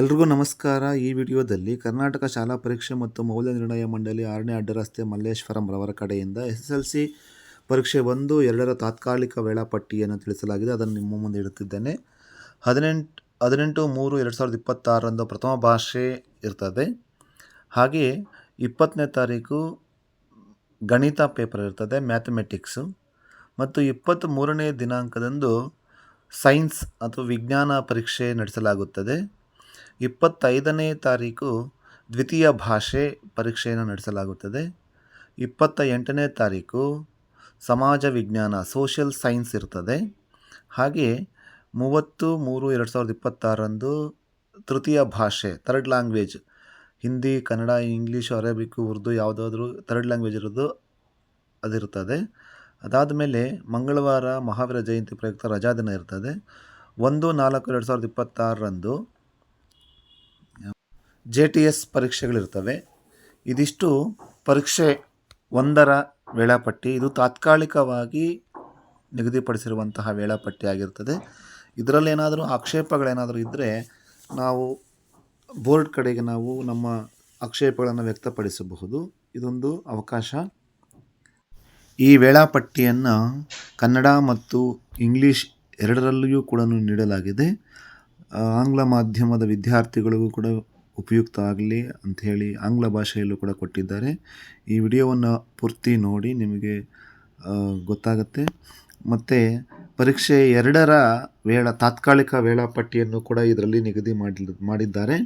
ಎಲ್ರಿಗೂ ನಮಸ್ಕಾರ. ಈ ವಿಡಿಯೋದಲ್ಲಿ ಕರ್ನಾಟಕ ಶಾಲಾ ಪರೀಕ್ಷೆ ಮತ್ತು ಮೌಲ್ಯ ನಿರ್ಣಯ ಮಂಡಳಿ ಆರನೇ ಅಡ್ಡರಸ್ತೆ ಮಲ್ಲೇಶ್ವರಂ ರವರ ಕಡೆಯಿಂದ ಎಸ್ ಎಸ್ ಎಲ್ ಸಿ ಪರೀಕ್ಷೆ ಒಂದು, ಎರಡರ ತಾತ್ಕಾಲಿಕ ವೇಳಾಪಟ್ಟಿಯನ್ನು ತಿಳಿಸಲಾಗಿದೆ. ಅದನ್ನು ನಿಮ್ಮ ಮುಂದೆ ಇಡುತ್ತಿದ್ದೇನೆ. ಹದಿನೆಂಟು ಹದಿನೆಂಟು, ಮೂರು, ಎರಡು ಸಾವಿರದ ಇಪ್ಪತ್ತಾರರಂದು ಪ್ರಥಮ ಭಾಷೆ ಇರ್ತದೆ. ಹಾಗೆಯೇ ಇಪ್ಪತ್ತನೇ ತಾರೀಕು ಗಣಿತ ಪೇಪರ್ ಇರ್ತದೆ, ಮ್ಯಾಥಮೆಟಿಕ್ಸು. ಮತ್ತು ಇಪ್ಪತ್ತ್ ಮೂರನೇ ದಿನಾಂಕದಂದು ಸೈನ್ಸ್ ಅಥವಾ ವಿಜ್ಞಾನ ಪರೀಕ್ಷೆ ನಡೆಸಲಾಗುತ್ತದೆ. ಇಪ್ಪತ್ತೈದನೇ ತಾರೀಕು ದ್ವಿತೀಯ ಭಾಷೆ ಪರೀಕ್ಷೆಯನ್ನು ನಡೆಸಲಾಗುತ್ತದೆ. ಇಪ್ಪತ್ತ ಎಂಟನೇ ತಾರೀಕು ಸಮಾಜ ವಿಜ್ಞಾನ ಸೋಷಿಯಲ್ ಸೈನ್ಸ್ ಇರ್ತದೆ. ಹಾಗೆ ಮೂವತ್ತು ಮೂರು ಎರಡು ಸಾವಿರದ ಇಪ್ಪತ್ತಾರರಂದು ತೃತೀಯ ಭಾಷೆ third language Hindi, Kannada, English, Arabic, Urdu ಯಾವುದಾದ್ರೂ ಥರ್ಡ್ ಲ್ಯಾಂಗ್ವೇಜ್ ಇರೋದು ಅದಿರ್ತದೆ. ಅದಾದ ಮೇಲೆ ಮಂಗಳವಾರ ಮಹಾವೀರ ಜಯಂತಿ ಪ್ರಯುಕ್ತ ರಜಾದಿನ ಇರ್ತದೆ. ಒಂದು ನಾಲ್ಕು ಎರಡು ಸಾವಿರದ ಇಪ್ಪತ್ತಾರರಂದು ಜೆ ಟಿ ಎಸ್ ಪರೀಕ್ಷೆಗಳಿರ್ತವೆ. ಇದಿಷ್ಟು ಪರೀಕ್ಷೆ ಒಂದರ ವೇಳಾಪಟ್ಟಿ, ಇದು ತಾತ್ಕಾಲಿಕವಾಗಿ ನಿಗದಿಪಡಿಸಿರುವಂತಹ ವೇಳಾಪಟ್ಟಿ ಆಗಿರ್ತದೆ. ಇದರಲ್ಲಿ ಏನಾದರೂ ಆಕ್ಷೇಪಗಳೇನಾದರೂ ಇದ್ದರೆ ನಾವು ಬೋರ್ಡ್ ಕಡೆಗೆ ನಾವು ನಮ್ಮ ಆಕ್ಷೇಪಗಳನ್ನು ವ್ಯಕ್ತಪಡಿಸಬಹುದು. ಇದೊಂದು ಅವಕಾಶ. ಈ ವೇಳಾಪಟ್ಟಿಯನ್ನು ಕನ್ನಡ ಮತ್ತು ಇಂಗ್ಲೀಷ್ ಎರಡರಲ್ಲಿಯೂ ಕೂಡ ನೀಡಲಾಗಿದೆ. ಆಂಗ್ಲ ಮಾಧ್ಯಮದ ವಿದ್ಯಾರ್ಥಿಗಳಿಗೂ ಕೂಡ ಉಪಯುಕ್ತ ಆಗಲಿ ಅಂಥೇಳಿ ಆಂಗ್ಲ ಭಾಷೆಯಲ್ಲೂ ಕೂಡ ಕೊಟ್ಟಿದ್ದಾರೆ. ಈ ವಿಡಿಯೋವನ್ನು ಪೂರ್ತಿ ನೋಡಿ ನಿಮಗೆ ಗೊತ್ತಾಗುತ್ತೆ. ಮತ್ತು ಪರೀಕ್ಷೆ ಎರಡರ ವೇಳಾ, ತಾತ್ಕಾಲಿಕ ವೇಳಾಪಟ್ಟಿಯನ್ನು ಕೂಡ ಇದರಲ್ಲಿ ನಿಗದಿ ಮಾಡಿ ಮಾಡಿದ್ದಾರೆ.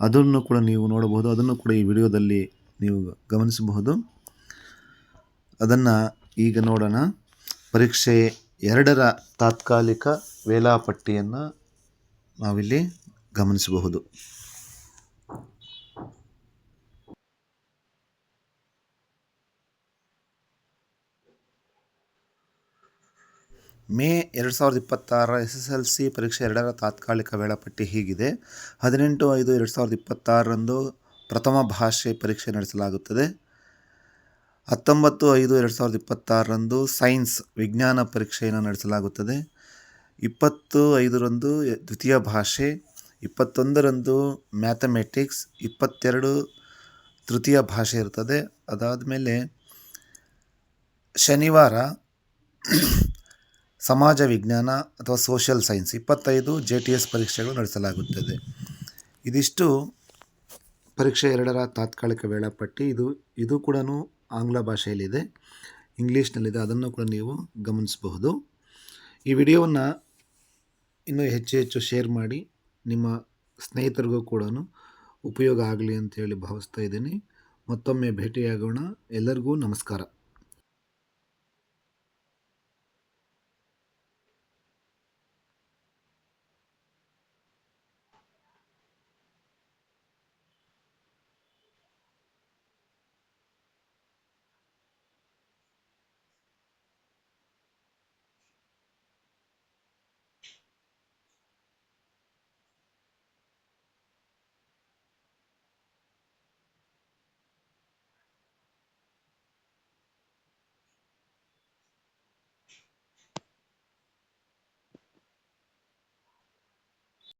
ಅದನ್ನು ಕೂಡ ನೀವು ನೋಡಬಹುದು. ಅದನ್ನು ಕೂಡ ಈ ವಿಡಿಯೋದಲ್ಲಿ ನೀವು ಗಮನಿಸಬಹುದು. ಅದನ್ನು ಈಗ ನೋಡೋಣ. ಪರೀಕ್ಷೆ ಎರಡರ ತಾತ್ಕಾಲಿಕ ವೇಳಾಪಟ್ಟಿಯನ್ನು ನಾವಿಲ್ಲಿ ಗಮನಿಸಬಹುದು. ಮೇ ಎರಡು ಸಾವಿರದ ಇಪ್ಪತ್ತಾರ ಎಸ್ ಎಸ್ ಎಲ್ ಸಿ ಪರೀಕ್ಷೆ ಎರಡರ ತಾತ್ಕಾಲಿಕ ವೇಳಾಪಟ್ಟಿ ಹೀಗಿದೆ. ಹದಿನೆಂಟು ಐದು ಎರಡು ಸಾವಿರದ ಇಪ್ಪತ್ತಾರರಂದು ಪ್ರಥಮ ಭಾಷೆ ಪರೀಕ್ಷೆ ನಡೆಸಲಾಗುತ್ತದೆ. ಹತ್ತೊಂಬತ್ತು ಐದು ಎರಡು ಸಾವಿರದ ಇಪ್ಪತ್ತಾರರಂದು ಸೈನ್ಸ್ ವಿಜ್ಞಾನ ಪರೀಕ್ಷೆಯನ್ನು ನಡೆಸಲಾಗುತ್ತದೆ. ಇಪ್ಪತ್ತು ಐದರಂದು ದ್ವಿತೀಯ ಭಾಷೆ, ಇಪ್ಪತ್ತೊಂದರಂದು ಮ್ಯಾಥಮೆಟಿಕ್ಸ್, ಇಪ್ಪತ್ತೆರಡು ತೃತೀಯ ಭಾಷೆ ಇರ್ತದೆ ಅದಾದ ಮೇಲೆ ಶನಿವಾರ ಸಮಾಜ ವಿಜ್ಞಾನ ಅಥವಾ ಸೋಷಿಯಲ್ ಸೈನ್ಸ್, ಇಪ್ಪತ್ತೈದು ಜೆ ಟಿ ಎಸ್ ಪರೀಕ್ಷೆಗಳು ನಡೆಸಲಾಗುತ್ತದೆ. ಇದಿಷ್ಟು ಪರೀಕ್ಷೆ ಎರಡರ ತಾತ್ಕಾಲಿಕ ವೇಳಾಪಟ್ಟಿ. ಇದು ಇದು ಕೂಡ ಆಂಗ್ಲ ಭಾಷೆಯಲ್ಲಿದೆ. ಇಂಗ್ಲೀಷ್ನಲ್ಲಿದೆ. ಅದನ್ನು ಕೂಡ ನೀವು ಗಮನಿಸಬಹುದು. ಈ ವಿಡಿಯೋವನ್ನು ಇನ್ನೂ ಹೆಚ್ಚು ಹೆಚ್ಚು ಶೇರ್ ಮಾಡಿ. ನಿಮ್ಮ ಸ್ನೇಹಿತರಿಗೂ ಕೂಡ ಉಪಯೋಗ ಆಗಲಿ ಅಂತೇಳಿ ಭಾವಿಸ್ತಾ ಇದ್ದೀನಿ. ಮತ್ತೊಮ್ಮೆ ಭೇಟಿಯಾಗೋಣ. ಎಲ್ಲರಿಗೂ ನಮಸ್ಕಾರ.